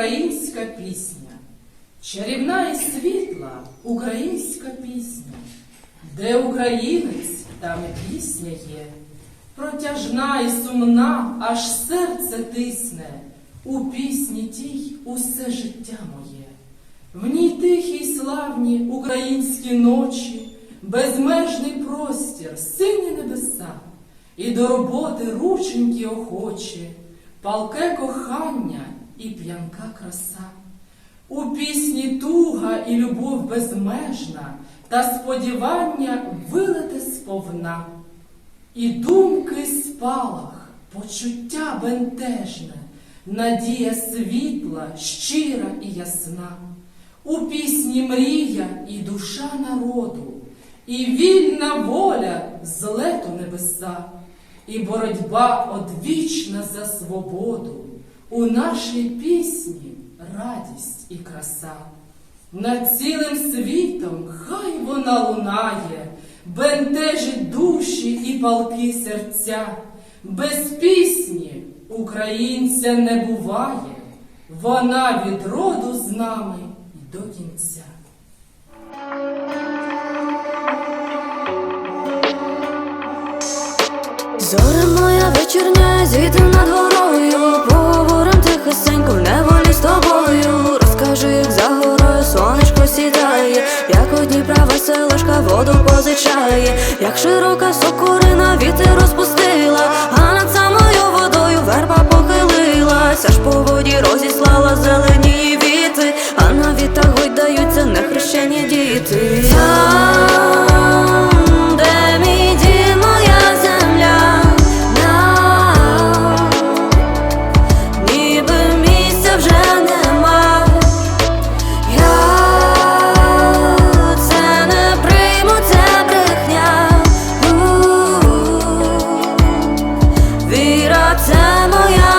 українська пісня, чарівна і світла українська пісня, де українець, там і пісня є, протяжна і сумна, аж серце тисне, у пісні тій усе життя моє. В ній тихі й славні українські ночі, безмежний простір, сині небеса, і до роботи рученьки охочі, палке кохання і п'янка краса. У пісні туга і любов безмежна, та сподівання вилити сповна. І думки спалах, почуття бентежне, надія світла, щира і ясна. У пісні мрія і душа народу, і вільна воля злету небеса, і боротьба одвічна за свободу. У нашій пісні радість і краса. Над цілим світом хай вона лунає, бентежить душі і палки серця. Без пісні українця не буває, вона від роду з нами до кінця. Зоря моя вечірня, звідти над горою воду позичає, як широка сокурина, вітер розпустила, а над самою водою верба похилилась, аж по воді розіслала зелені віти, а на вітах гойдаються нехрещені діти. 朝もや